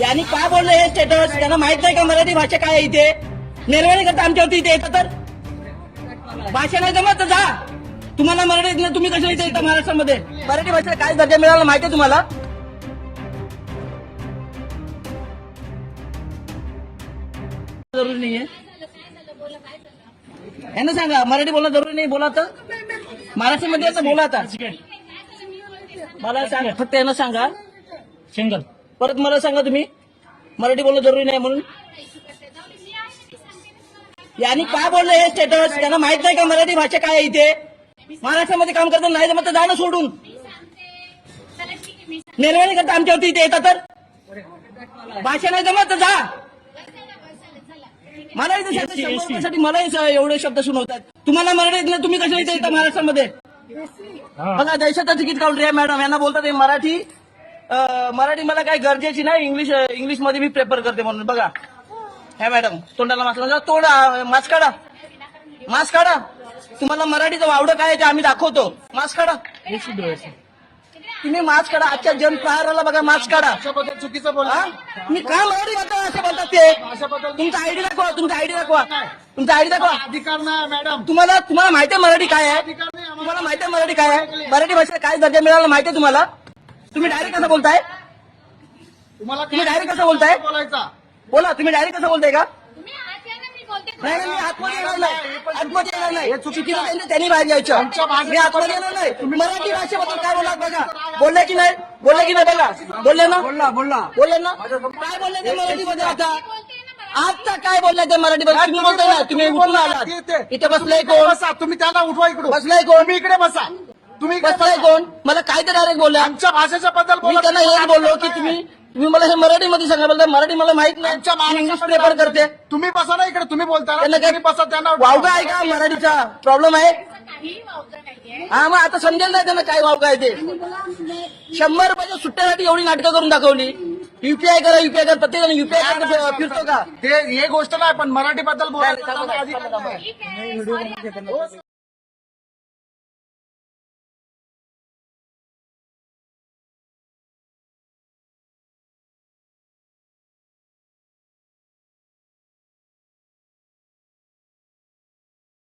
यांनी काय बोललं हे स्टेटस त्यांना माहीत नाही का मराठी भाषा काय आहे इथे? निर्वाणी करता आमच्यावरती इथे येतं तर? भाषा नाही जमत जा. तुम्हाला मराठी येत नाही तुम्ही कशा इथे येता महाराष्ट्रामध्ये? मराठी भाषेला काय दर्जा मिळाला माहिती आहे तुम्हाला? जरुरी नाहीये. यांना सांगा मराठी बोलणं जरुरी नाही बोला तर. महाराष्ट्रामध्ये बोला आता. मला सांगा फक्त यांना सांगा. सिंगल. परत मला सांगा तुम्ही मराठी बोलणं जरुरी नाही म्हणून. यांनी काय बोललं हे स्टेटस त्यांना माहीत नाही का मराठी भाषा काय आहे इथे? महाराष्ट्रामध्ये काम करताना नाही जमत तर जाणं सोडून. निर्वाणी करता आमच्यावरती इथे येतात तर? भाषा नाही जमत तर जा. मला इथे मला एवढे शब्द सुनवतात तुम्हाला मराठी येत नाही तुम्ही कशा इथे येता महाराष्ट्रामध्ये? बघा देशाचं तिकीट काउंटर आहे मॅडम. यांना बोलतात मराठी मराठी मला काही गरजेची नाही इंग्लिश इंग्लिशमध्ये मी प्रेफर करते म्हणून. बघा. हे मॅडम तोंडाला मास्क. तोंड मास्क काढा. मास्क काढा. तुम्हाला मराठीचं वावडं काय ते आम्ही दाखवतो. मास्क काढा. तुम्ही मास्क काढा. आजच्या जन प्रहाराला बघा मास्क काढा. चुकीचं बोला हा? मी काय मराठी बोलता असं बोलतात ते? तुमचा आयडी दाखवा तुमचा आयडी दाखवा. तुमचा आयडी दाखवा. अधिकार नाही मॅडम तुम्हाला तुम्हाला माहिती आहे मराठी काय आहे. तुम्हाला माहिती आहे मराठी काय आहे? मराठी भाषेला काय दर्जा मिळाला माहिती आहे तुम्हाला? तुम्ही डायरेक्ट कसं बोलताय? तुम्हाला तुम्ही direct कसं बोलताय? बोलायचा? बोला तुम्ही डायरेक्ट कसं बोलताय का? तुम्ही मी बोलते. नाही नाही, मी आतमध्ये येणार नाही. आतमध्ये येणार नाही. चुकीचं त्यांनी त्यांनी बाहेर यायचं मी आतमध्ये येणार नाही. मराठी भाषेबद्दल काय बोला बघा. बोलले की नाही? बोलले की नाही बघा. बोलले ना? बोलला बोलला. बोलले ना? काय बोलले ते मराठीमध्ये आता? बोलते ना मला. आता काय बोलले ते मराठीमध्ये? तुम्ही बोलताय ना तुम्ही उठून आलात. इथे बसलाय इकडे कोण? बसा. तुम्ही त्यांना उठवा इकडून. बसलाय कोण? तुम्ही इकडे बसा. तुम्ही बसलाय बसा. कोण मला काय ते डायरेक्ट बोलल्या आमच्या भाषेच्या बद्दल मी बोला. त्यांना हेच बोललो की तुम्ही तुम्ही मला हे मराठीमध्ये सांगा बोलता मराठी मला माहीत नाही आमच्या मी इंग्लिश महाराष्ट्राबद्दल प्रेफर करते तुम्ही बसा ना इकडे तुम्ही बोलता ना. त्यांना काय तुम्ही बसा त्यांना उठवा. वावगा आहे का मराठीचा प्रॉब्लेम आहे काहीही वावगं नाहीये. हा मग आता समजेल नाही त्यांना काय वावगा आहे ते शंभर रुपयाच्या सुट्ट्यासाठी एवढी नाटकं करून दाखवली युपीआय करा युपीआय करा प्रत्येक जण युपीआय फिरतो का ते हे गोष्ट नाही पण मराठी बद्दल बोलायचं नाही, त्यांना अधिकार नाही. ठीक आहे, sorry.